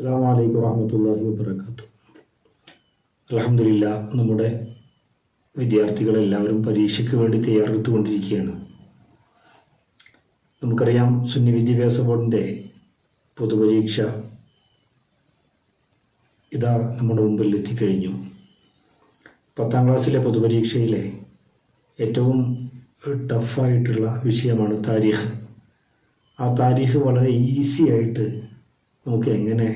അസ്സാം വലൈക്കും വാഹമത്തല്ലാഹി വാബർക്കാത്തു അലഹമില്ല നമ്മുടെ വിദ്യാർത്ഥികളെല്ലാവരും പരീക്ഷയ്ക്ക് വേണ്ടി തയ്യാറെടുത്തുകൊണ്ടിരിക്കുകയാണ്. നമുക്കറിയാം സുന്നി വിദ്യാഭ്യാസ ബോർഡിന്റെ പൊതുപരീക്ഷ ഇതാ നമ്മുടെ മുമ്പിൽ എത്തിക്കഴിഞ്ഞു. പത്താം ക്ലാസ്സിലെ പൊതുപരീക്ഷയിലെ ഏറ്റവും ടഫായിട്ടുള്ള വിഷയമാണ് താരീഖ്. ആ താരീഖ് വളരെ ഈസി ആയിട്ട് നമുക്ക് എങ്ങനെ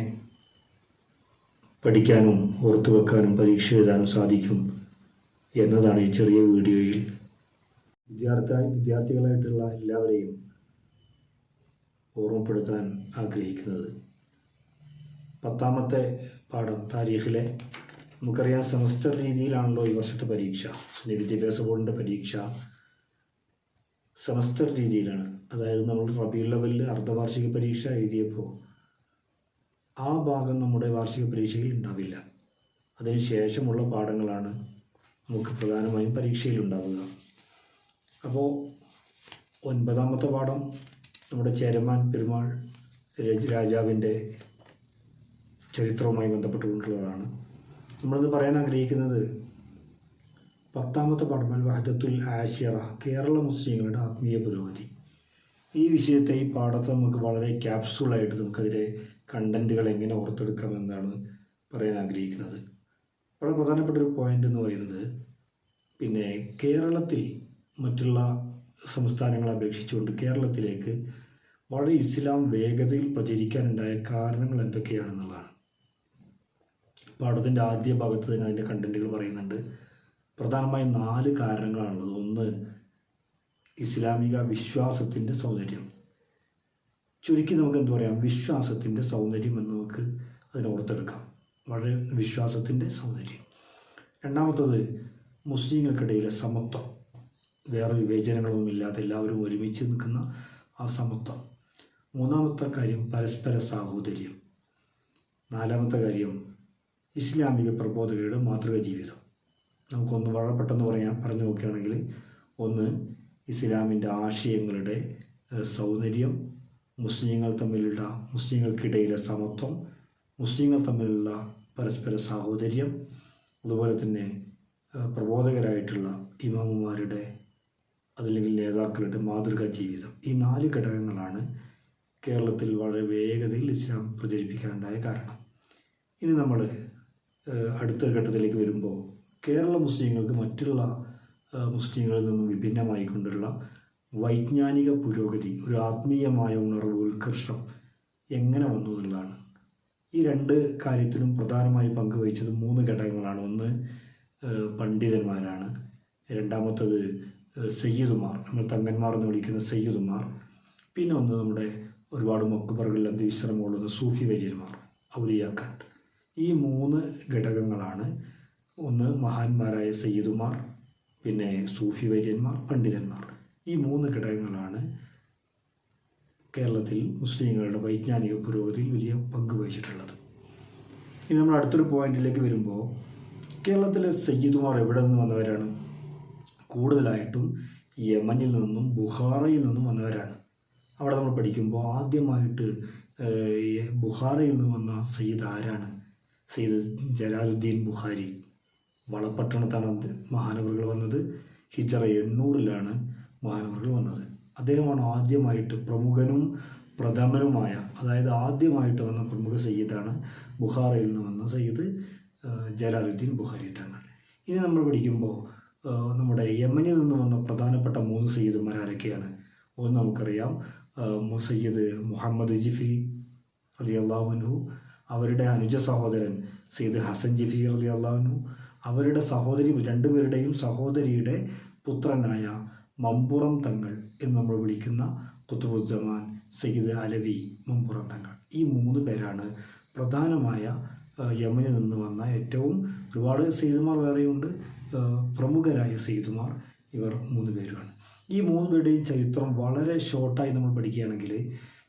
പഠിക്കാനും ഓർത്തു വെക്കാനും പരീക്ഷ എഴുതാനും സാധിക്കും എന്നതാണ് ഈ ചെറിയ വീഡിയോയിൽ. വിദ്യാർത്ഥി വിദ്യാർത്ഥികളായിട്ടുള്ള എല്ലാവരെയും ഓർമ്മപ്പെടുത്താൻ ആഗ്രഹിക്കുന്നത്. പത്താമത്തെ പാഠം താരീഖിലെ നമുക്കറിയാം സെമസ്റ്റർ രീതിയിലാണല്ലോ ഈ വർഷത്തെ പരീക്ഷ. വിദ്യാഭ്യാസ ബോർഡിന്റെ പരീക്ഷ സെമസ്റ്റർ രീതിയിലാണ്. അതായത് നമ്മൾ റബിയുൽ ലെവലിൽ അർദ്ധവാർഷിക പരീക്ഷ എഴുതിയപ്പോൾ ആ ഭാഗം നമ്മുടെ വാർഷിക പരീക്ഷയിൽ ഉണ്ടാവില്ല. അതിനുശേഷമുള്ള പാഠങ്ങളാണ് നമുക്ക് പ്രധാനമായും പരീക്ഷയിൽ ഉണ്ടാവുക. അപ്പോൾ ഒൻപതാമത്തെ പാഠം നമ്മുടെ ചേരമാൻ പെരുമാൾ രജ- രാജാവിന്റെ ചരിത്രവുമായി ബന്ധപ്പെട്ടുകൊണ്ടുള്ളതാണ്. നമ്മളിത് പറയാൻ ആഗ്രഹിക്കുന്നത് പത്താമത്തെ പാഠം അൽ വഹദത്തുൽ ആഷിറ കേരള മുസ്ലിങ്ങളുടെ ആത്മീയ പുരോഗതി. ഈ വിഷയത്തെ ഈ പാഠത്തെ നമുക്ക് വളരെ ക്യാപ്സൂളായിട്ട് നമുക്കതിലെ കണ്ടന്റുകൾ എങ്ങനെ ഓർത്തെടുക്കാം എന്നാണ് പറയാൻ ആഗ്രഹിക്കുന്നത്. വളരെ പ്രധാനപ്പെട്ട ഒരു പോയിന്റ് എന്ന് പറയുന്നത് പിന്നെ കേരളത്തിൽ മറ്റുള്ള സംസ്ഥാനങ്ങളെ അപേക്ഷിച്ചുകൊണ്ട് കേരളത്തിലേക്ക് വളരെ ഇസ്ലാം വേഗതയിൽ പ്രചരിക്കാനുണ്ടായ കാരണങ്ങൾ എന്തൊക്കെയാണെന്നുള്ളതാണ്. പാഠത്തിന്റെ ആദ്യ ഭാഗത്ത് തന്നെ അതിന്റെ കണ്ടന്റുകൾ പറയുന്നുണ്ട്. പ്രധാനമായും നാല് കാരണങ്ങളാണുള്ളത്. ഒന്ന് ഇസ്ലാമിക വിശ്വാസത്തിന്റെ സൗന്ദര്യം. ചുരുക്കി നമുക്ക് എന്ത് പറയാം? വിശ്വാസത്തിന്റെ സൗന്ദര്യം എന്ന് നമുക്ക് അതിനെ ഓർത്തെടുക്കാം. വളരെ വിശ്വാസത്തിന്റെ സൗന്ദര്യം. രണ്ടാമത്തത് മുസ്ലിങ്ങൾക്കിടയിലെ സമത്വം. വേറെ വിവേചനങ്ങളൊന്നും ഇല്ലാതെ എല്ലാവരും ഒരുമിച്ച് നിൽക്കുന്ന ആ സമത്വം. മൂന്നാമത്തെ കാര്യം പരസ്പര സാഹോദര്യം. നാലാമത്തെ കാര്യം ഇസ്ലാമിക പ്രബോധകരുടെ മാതൃക ജീവിതം. നമുക്കൊന്ന് വളരെ പെട്ടെന്ന് പറയാൻ പറഞ്ഞു നോക്കുകയാണെങ്കിൽ ഒന്ന് ഇസ്ലാമിന്റെ ആശയങ്ങളുടെ സൗന്ദര്യം മുസ്ലിങ്ങൾ തമ്മിലുള്ള മുസ്ലിങ്ങൾക്കിടയിലെ സമത്വം മുസ്ലിങ്ങൾ തമ്മിലുള്ള പരസ്പര സാഹോദര്യം അതുപോലെ തന്നെ പ്രബോധകരായിട്ടുള്ള ഇമാമുമാരുടെ അതല്ലെങ്കിൽ നേതാക്കളുടെ മാതൃകാ ജീവിതം. ഈ നാല് ഘടകങ്ങളാണ് കേരളത്തിൽ വളരെ വേഗതയിൽ ഇസ്ലാം പ്രചരിപ്പിക്കാനുണ്ടായ കാരണം. ഇനി നമ്മൾ അടുത്ത ഘട്ടത്തിലേക്ക് വരുമ്പോൾ കേരള മുസ്ലിങ്ങൾക്ക് മറ്റുള്ള മുസ്ലിങ്ങളിൽ നിന്നും വിഭിന്നമായി കൊണ്ടുള്ള വൈജ്ഞാനിക പുരോഗതി ഒരു ആത്മീയമായ ഉണർവ് ഉത്കർഷം എങ്ങനെ വന്നു എന്നുള്ളതാണ്. ഈ രണ്ട് കാര്യത്തിലും പ്രധാനമായി പങ്കുവഹിച്ചത് മൂന്ന് ഘടകങ്ങളാണ്. ഒന്ന് പണ്ഡിതന്മാരാണ്. രണ്ടാമത്തത് സയ്യിദുമാർ നമ്മൾ തങ്ങന്മാർ എന്ന് വിളിക്കുന്ന സയ്യിദുമാർ. പിന്നെ ഒന്ന് നമ്മുടെ ഒരുപാട് മക്കുബറുകളിൽ അന്ത്യവിശ്രമം കൊള്ളുന്ന സൂഫി വര്യന്മാർ ഔലിയാക്കൾ ഈ മൂന്ന് ഘടകങ്ങളാണ്. ഒന്ന് മഹാന്മാരായ സയ്യിദുമാർ പിന്നെ സൂഫി വര്യന്മാർ പണ്ഡിതന്മാർ. ഈ മൂന്ന് ഘടകങ്ങളാണ് കേരളത്തിൽ മുസ്ലിങ്ങളുടെ വൈജ്ഞാനിക പുരോഗതിയിൽ വലിയ പങ്ക് വഹിച്ചിട്ടുള്ളത്. ഇനി നമ്മൾ അടുത്തൊരു പോയിന്റിലേക്ക് വരുമ്പോൾ കേരളത്തിലെ സയ്യിദുമാർ എവിടെ നിന്ന് വന്നവരാണ്? കൂടുതലായിട്ടും യമനിൽ നിന്നും ബുഹാറയിൽ നിന്നും വന്നവരാണ്. അവിടെ നമ്മൾ പഠിക്കുമ്പോൾ ആദ്യമായിട്ട് ബുഹാറയിൽ നിന്ന് വന്ന സയ്യിദ് ആരാണ്? സയ്യിദ് ജലാലുദ്ദീൻ ബുഖാരി. വളപട്ടണത്താണ് മഹാനവറുകൾ വന്നത്. ഹിജറ എണ്ണൂറിലാണ് മഹാനവറുകൾ വന്നത്. അദ്ദേഹമാണ് ആദ്യമായിട്ട് പ്രമുഖനും പ്രഥമനുമായ അതായത് ആദ്യമായിട്ട് വന്ന പ്രമുഖ സയ്യിദാണ് ബുഹാറയിൽ നിന്ന് വന്ന സയ്യിദ് ജലാലുദ്ദീൻ ബുഹാരി തങ്ങൾ. ഇനി നമ്മൾ പഠിക്കുമ്പോൾ നമ്മുടെ യമനിൽ നിന്ന് വന്ന പ്രധാനപ്പെട്ട മൂന്ന് സയ്യിദ്മാർ ആരൊക്കെയാണ്? ഒന്ന് നമുക്കറിയാം സയ്യിദ് മുഹമ്മദ് ജിഫി അലി അള്ളാഹുനു അവരുടെ അനുജ സഹോദരൻ സെയ്ദ് ഹസൻ ജിഫി അലി അള്ളാഹുനു അവരുടെ സഹോദരി രണ്ടുപേരുടെയും സഹോദരിയുടെ പുത്രനായ മമ്പുറം തങ്ങൾ എന്ന് നമ്മൾ വിളിക്കുന്ന കുത്തുബുസമാൻ സയ്യിദ് അലവി മമ്പുറം തങ്ങൾ. ഈ മൂന്ന് പേരാണ് പ്രധാനമായ യമനിൽ നിന്ന് വന്ന ഏറ്റവും ഒരുപാട് സെയ്തുമാർ വേറെയുണ്ട് പ്രമുഖരായ സെയ്തുമാർ ഇവർ മൂന്ന് പേരുമാണ്. ഈ മൂന്ന് പേരുടെയും ചരിത്രം വളരെ ഷോർട്ടായി നമ്മൾ പഠിക്കുകയാണെങ്കിൽ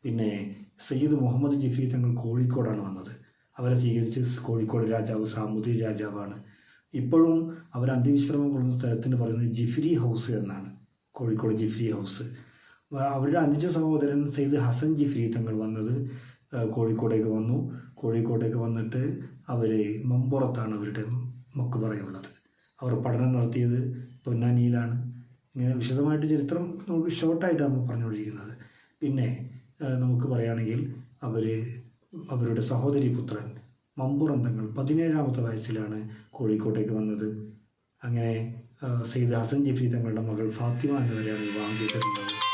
പിന്നെ സയ്യിദ് മുഹമ്മദ് ജിഫി തങ്ങൾ കോഴിക്കോടാണ് വന്നത്. അവരെ സ്വീകരിച്ച് കോഴിക്കോട് രാജാവ് സാമൂതിരി രാജാവാണ്. ഇപ്പോഴും അവർ അന്ത്യവിശ്രമം കൊള്ളുന്ന സ്ഥലത്തിന് പറയുന്നത് ജിഫ്രി ഹൗസ് എന്നാണ്. കോഴിക്കോട് ജിഫ്രി ഹൗസ്. അവരുടെ അനുജ സഹോദരൻ സയ്യിദ് ഹസൻ ജിഫ്രി തങ്ങൾ വന്നത് കോഴിക്കോടേക്ക് വന്നു. കോഴിക്കോട്ടേക്ക് വന്നിട്ട് അവർ മമ്പുറത്താണ് അവരുടെ മക്കുപറയുള്ളത് അവർ പഠനം നടത്തിയത് പൊന്നാനിയിലാണ്. ഇങ്ങനെ വിശദമായിട്ട് ചരിത്രം ഷോർട്ടായിട്ടാണ് പറഞ്ഞുകൊണ്ടിരിക്കുന്നത്. പിന്നെ നമുക്ക് പറയുകയാണെങ്കിൽ അവർ അവരുടെ സഹോദരി പുത്രൻ മമ്പുറം തങ്ങൾ പതിനേഴാമത്തെ വയസ്സിലാണ് കോഴിക്കോട്ടേക്ക് വന്നത്. അങ്ങനെ സെയ്ദ് ഹസൻ ജിഫി തങ്ങളുടെ മകൾ ഫാത്തിമ എന്നിവരെയാണ് വിവാഹം ചെയ്തിട്ടുള്ളത്